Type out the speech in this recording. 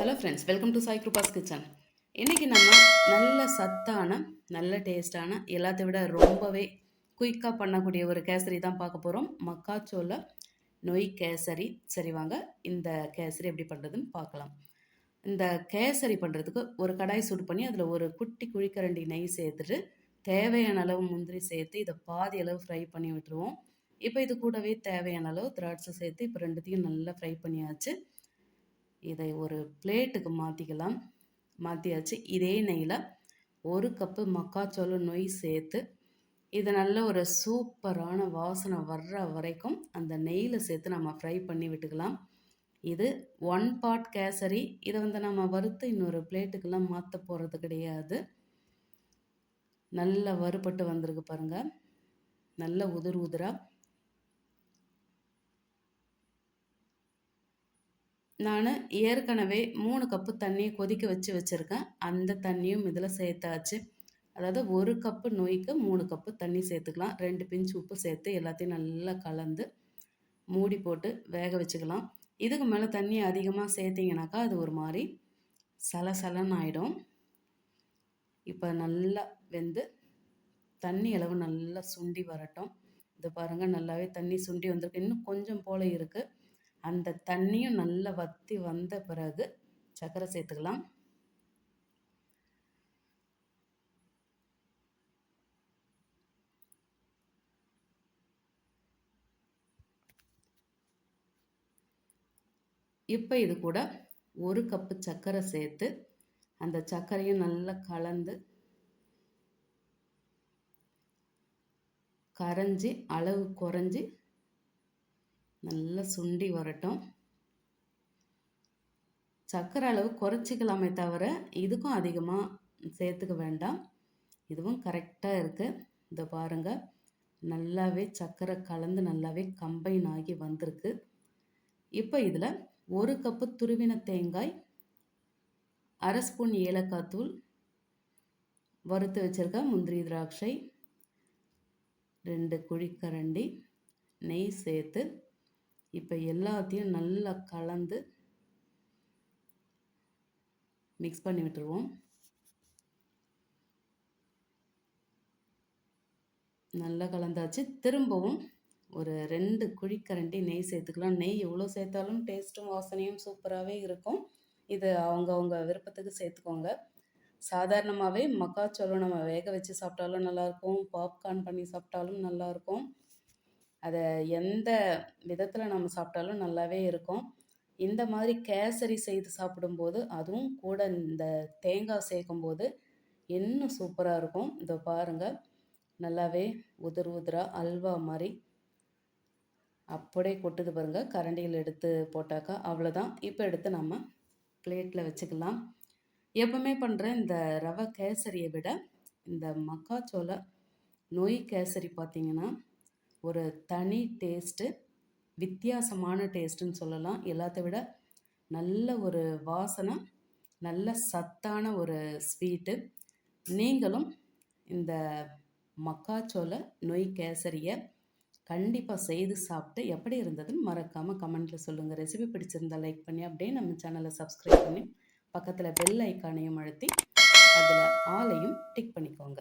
Hello friends welcome to Sai Kripa's kitchen இன்றைக்கி நம்ம நல்ல சத்தான நல்ல டேஸ்டான எல்லாத்தை விட ரொம்பவே குயிக்காக பண்ணக்கூடிய ஒரு கேசரி தான் பார்க்க போகிறோம் மக்காச்சோள நொய் கேசரி. சரி வாங்க. இந்த கேசரி எப்படி பண்ணுறதுன்னு பார்க்கலாம். இந்த கேசரி பண்ணுறதுக்கு ஒரு கடாய் சூடு பண்ணி அதில் ஒரு குட்டி குழிக்கரண்டி நெய் சேர்த்துட்டு தேவையான அளவு முந்திரி சேர்த்து இதை பாதி அளவு ஃப்ரை பண்ணி விட்டுருவோம். இப்போ இது கூடவே தேவையான அளவு திராட்சை சேர்த்து இப்போ ரெண்டுத்தையும் நல்லா ஃப்ரை பண்ணியாச்சு. இதை ஒரு பிளேட்டுக்கு மாற்றிக்கலாம் மாற்றியாச்சு இதே நெய்யில் ஒரு கப்பு மக்காச்சோளம் நொய் சேர்த்து இதை நல்ல ஒரு சூப்பரான வாசனை வர்ற வரைக்கும் அந்த நெய்யில் சேர்த்து நம்ம ஃப்ரை பண்ணி விட்டுக்கலாம். இது ஒன் பாட் கேசரி. இதை வந்து நம்ம வறுத்து இன்னொரு பிளேட்டுக்கெல்லாம் மாற்ற போகிறது கிடையாது. நல்ல வறுபட்டு வந்திருக்கு பாருங்கள் நல்ல உதிர் உதிராக நான் ஏற்கனவே மூணு கப்பு தண்ணியை கொதிக்க வச்சு வச்சுருக்கேன். அந்த தண்ணியும் இதில் சேர்த்தாச்சு. அதாவது ஒரு கப்பு நோய்க்கு மூணு கப்பு தண்ணி சேர்த்துக்கலாம். ரெண்டு பிஞ்சு உப்பு சேர்த்து எல்லாத்தையும் நல்லா கலந்து மூடி போட்டு வேக வச்சுக்கலாம். இதுக்கு மேலே தண்ணி அதிகமாக சேர்த்திங்கனாக்கா அது ஒரு மாதிரி சலசலன்னு ஆகிடும் இப்போ நல்லா வெந்து தண்ணி அளவு நல்லா சுண்டி வரட்டும். இது பாருங்கள் நல்லாவே தண்ணி சுண்டி வந்திருக்கு. இன்னும் கொஞ்சம் போல் இருக்குது அந்த தண்ணியும் நல்லா வற்றி வந்த பிறகு சர்க்கரை சேர்த்துக்கலாம். இப்போ இது கூட ஒரு கப்பு சர்க்கரை சேர்த்து அந்த சர்க்கரையும் நல்லா கலந்து கரைஞ்சி அளவு குறைஞ்சி நல்லா சுண்டி வரட்டும். சர்க்கரை அளவு குறைச்சிக்கலாமே தவிர இதுக்கும் அதிகமாக சேர்த்துக்க வேண்டாம். இதுவும் கரெக்டாக இருக்குது இதை பாருங்கள் நல்லாவே சர்க்கரை கலந்து நல்லாவே கம்பைன் ஆகி வந்திருக்கு. இப்போ இதில் ஒரு கப்பு துருவின தேங்காய் அரை ஸ்பூன் ஏலக்காய் தூள் வறுத்து வச்சுருக்க முந்திரி திராட்சை ரெண்டு குழிக்கரண்டி நெய் சேர்த்து இப்போ எல்லாத்தையும் நல்லா கலந்து மிக்ஸ் பண்ணி விட்டுருவோம். நல்லா கலந்தாச்சு. திரும்பவும் ஒரு ரெண்டு குழிக்கரண்டி நெய் சேர்த்துக்கலாம். நெய் எவ்வளோ சேர்த்தாலும் டேஸ்ட்டும் வாசனையும் சூப்பராகவே இருக்கும். இது அவங்கவுங்க விருப்பத்துக்கு சேர்த்துக்கோங்க. சாதாரணமாகவே மக்காச்சோளம் நம்ம வேக வச்சு சாப்பிட்டாலும் நல்லாயிருக்கும் பாப்கார்ன் பண்ணி சாப்பிட்டாலும் நல்லாயிருக்கும் அதை எந்த விதத்தில் நம்ம சாப்பிட்டாலும் நல்லாவே இருக்கும். இந்த மாதிரி கேசரி செய்து சாப்பிடும்போது அதுவும் கூட இந்த தேங்காய் சேர்க்கும்போது இன்னும் சூப்பராக இருக்கும். இதை பாருங்கள் நல்லாவே உதிர் உதிராக அல்வா மாதிரி அப்படியே கொட்டுது பாருங்கள் கரண்டியில் எடுத்து போட்டாக்கா அவ்வளோதான் இப்போ எடுத்து நம்ம பிளேட்டில் வச்சுக்கலாம். எப்பவுமே பண்ணுற இந்த ரவை கேசரியை விட இந்த மக்காச்சோள நொய் கேசரி பார்த்திங்கன்னா ஒரு தனி டேஸ்ட்டு வித்தியாசமான டேஸ்ட்டுன்னு சொல்லலாம். எல்லாத்த விட நல்ல ஒரு வாசனை நல்ல சத்தான ஒரு ஸ்வீட்டு நீங்களும் இந்த மக்காச்சோள நொய் கேசரியை கண்டிப்பாக செய்து சாப்பிட்டு எப்படி இருந்ததுன்னு மறக்காமல் கமெண்ட்டில் சொல்லுங்கள் ரெசிபி பிடிச்சிருந்தா லைக் பண்ணி அப்படியே நம்ம சேனலை சப்ஸ்கிரைப் பண்ணி பக்கத்தில் பெல் ஐக்கானையும் அழுத்தி அதில் ஆலையும் டிக் பண்ணிக்கோங்க.